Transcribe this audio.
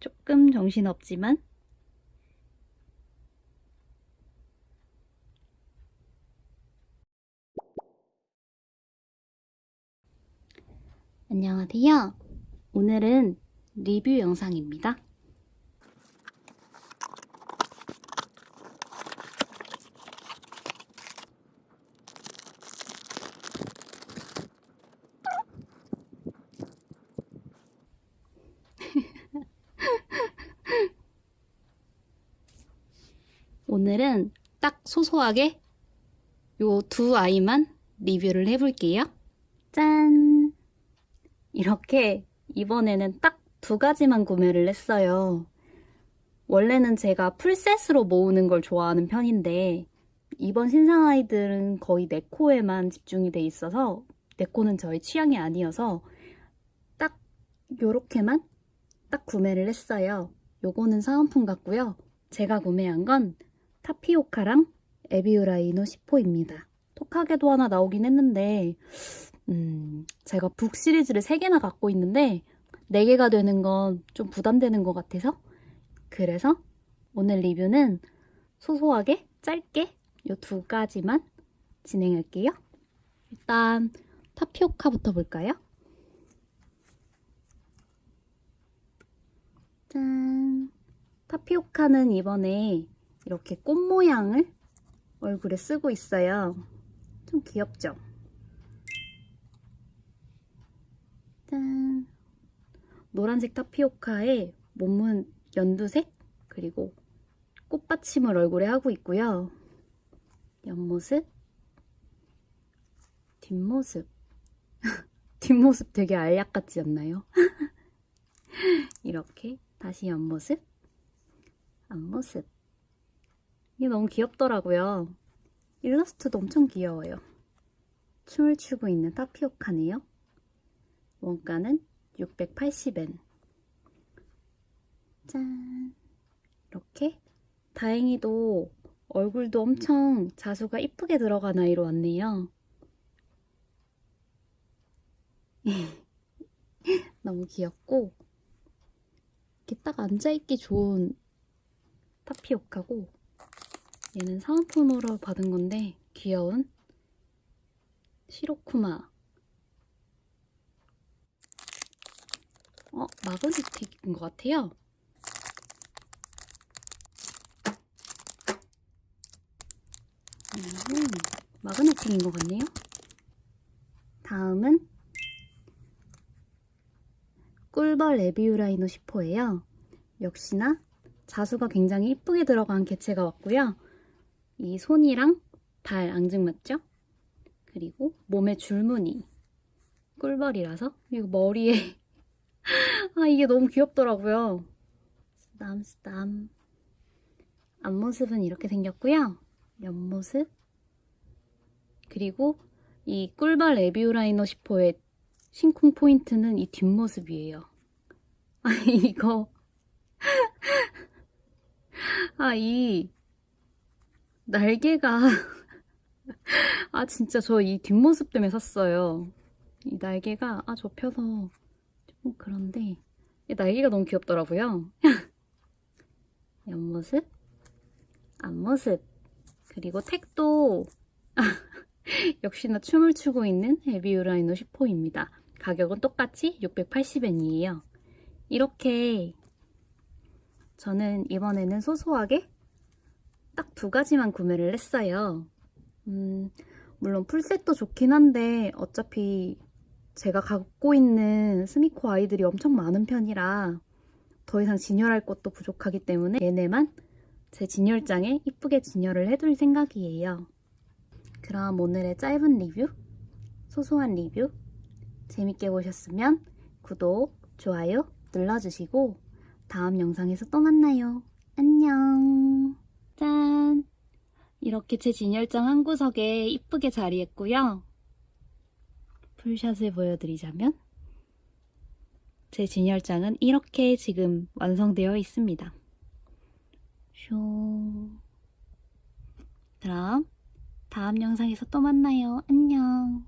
조금 정신없지만 안녕하세요. 오늘은 리뷰 영상입니다. 오늘은 딱 소소하게 요 두 아이만 리뷰를 해볼게요. 짠! 이렇게 이번에는 딱 두 가지만 구매를 했어요. 원래는 제가 풀셋으로 모으는 걸 좋아하는 편인데 이번 신상 아이들은 거의 네코에만 집중이 돼 있어서 네코는 저의 취향이 아니어서 딱 요렇게만 딱 구매를 했어요. 요거는 사은품 같고요. 제가 구매한 건 타피오카랑 에비우라 이노 10호입니다. 톡하게도 하나 나오긴 했는데 음, 제가 북 시리즈를 3개나 갖고 있는데 4개가 되는 건 좀 부담되는 것 같아서 그래서 오늘 리뷰는 소소하게 짧게 이 두 가지만 진행할게요. 일단 타피오카부터 볼까요? 짠! 타피오카는 이번에 이렇게 꽃 모양을 얼굴에 쓰고 있어요. 좀 귀엽죠? 짠! 노란색 타피오카에 몸은 연두색 그리고 꽃받침을 얼굴에 하고 있고요. 옆모습, 뒷모습. 뒷모습 되게 알약 같지 않나요? 이렇게 다시 옆모습, 앞모습. 이게 너무 귀엽더라고요. 일러스트도 엄청 귀여워요. 춤을 추고 있는 타피오카네요. 원가는 680엔. 짠. 이렇게 다행히도 얼굴도 엄청 자수가 이쁘게 들어간 아이로 왔네요. 너무 귀엽고 이렇게 딱 앉아있기 좋은 타피오카고 얘는 사은품으로 받은 건데 귀여운 시로쿠마 어, 마그네틱인 것 같아요. 음, 마그네틱인 것 같네요. 다음은 꿀벌 레비우라이노 10호예요. 역시나 자수가 굉장히 이쁘게 들어간 개체가 왔고요. 이 손이랑 발 앙증맞죠? 그리고 몸에 줄무늬 꿀벌이라서 그리고 머리에 아 이게 너무 귀엽더라고요. 스담 스담 앞모습은 이렇게 생겼고요. 옆모습 그리고 이 꿀벌 에비우라이너 10호의 심쿵 포인트는 이 뒷모습이에요. 아 이거 아이 날개가 아 진짜 저 이 뒷모습 때문에 샀어요. 이 날개가 아 접혀서 좀 그런데 이 날개가 너무 귀엽더라고요. 옆모습, 앞모습, 그리고 택도 역시나 춤을 추고 있는 에비우라이노 10호입니다. 가격은 똑같이 680엔이에요. 이렇게 저는 이번에는 소소하게 딱 두 가지만 구매를 했어요. 음, 물론 풀셋도 좋긴 한데 어차피 제가 갖고 있는 스미코 아이들이 엄청 많은 편이라 더 이상 진열할 것도 부족하기 때문에 얘네만 제 진열장에 이쁘게 진열을 해둘 생각이에요. 그럼 오늘의 짧은 리뷰, 소소한 리뷰 재밌게 보셨으면 구독, 좋아요 눌러주시고 다음 영상에서 또 만나요. 안녕. 짠! 이렇게 제 진열장 한 구석에 이쁘게 자리했고요. 풀샷을 보여드리자면 제 진열장은 이렇게 지금 완성되어 있습니다. 쇼. 그럼 다음 영상에서 또 만나요. 안녕.